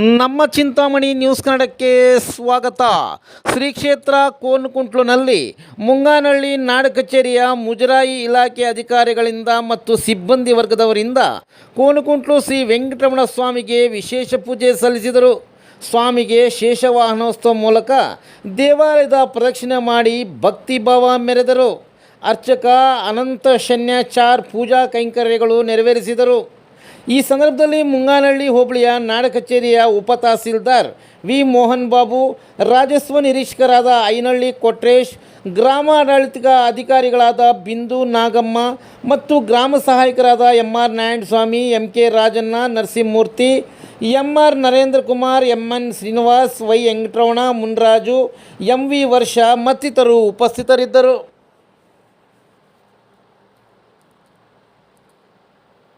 ನಮ್ಮ ಚಿಂತಾಮಣಿ ನ್ಯೂಸ್ ಕನ್ನಡಕ್ಕೆ ಸ್ವಾಗತ. ಶ್ರೀ ಕ್ಷೇತ್ರ ಕೋನಕುಂಟ್ಲುನಲ್ಲಿ ಮುಂಗಾನಹಳ್ಳಿ ನಾಡ ಕಚೇರಿಯ ಮುಜರಾಯಿ ಇಲಾಖೆ ಅಧಿಕಾರಿಗಳಿಂದ ಮತ್ತು ಸಿಬ್ಬಂದಿ ವರ್ಗದವರಿಂದ ಕೋನುಕುಂಟ್ಲು ಶ್ರೀ ವೆಂಕಟರಮಣ ಸ್ವಾಮಿಗೆ ವಿಶೇಷ ಪೂಜೆ ಸಲ್ಲಿಸಿದರು. ಸ್ವಾಮಿಗೆ ಶೇಷವಾಹನೋತ್ಸವ ಮೂಲಕ ದೇವಾಲಯದ ಪ್ರದಕ್ಷಿಣೆ ಮಾಡಿ ಭಕ್ತಿಭಾವ ಮೆರೆದರು. ಅರ್ಚಕ ಅನಂತ ಶನ್ಯಾಚಾರ್ ಪೂಜಾ ಕೈಂಕರ್ಯಗಳು ನೆರವೇರಿಸಿದರು. ಈ ಸಂದರ್ಭದಲ್ಲಿ ಮುಂಗಾನಹಳ್ಳಿ ಹೋಬಳಿಯ ನಾಡ ಕಚೇರಿಯ ಉಪ ತಹಸೀಲ್ದಾರ್ ವಿ ಮೋಹನ್ ಬಾಬು, ರಾಜಸ್ವ ನಿರೀಕ್ಷಕರಾದ ಐನಹಳ್ಳಿ ಕೊಟ್ರೇಶ್ ಗ್ರಾಮ ಆಡಳಿತ ಅಧಿಕಾರಿಗಳಾದ ಬಿಂದು ನಾಗಮ್ಮ ಮತ್ತು ಗ್ರಾಮ ಸಹಾಯಕರಾದ M R Narayanaswamy M K Rajanna, Narasimhamurthy M R Narendra Kumar M N Srinivas, Y Venkataramana, Munraju M V Varsha ಮತ್ತಿತರರು ಉಪಸ್ಥಿತರಿದ್ದರು.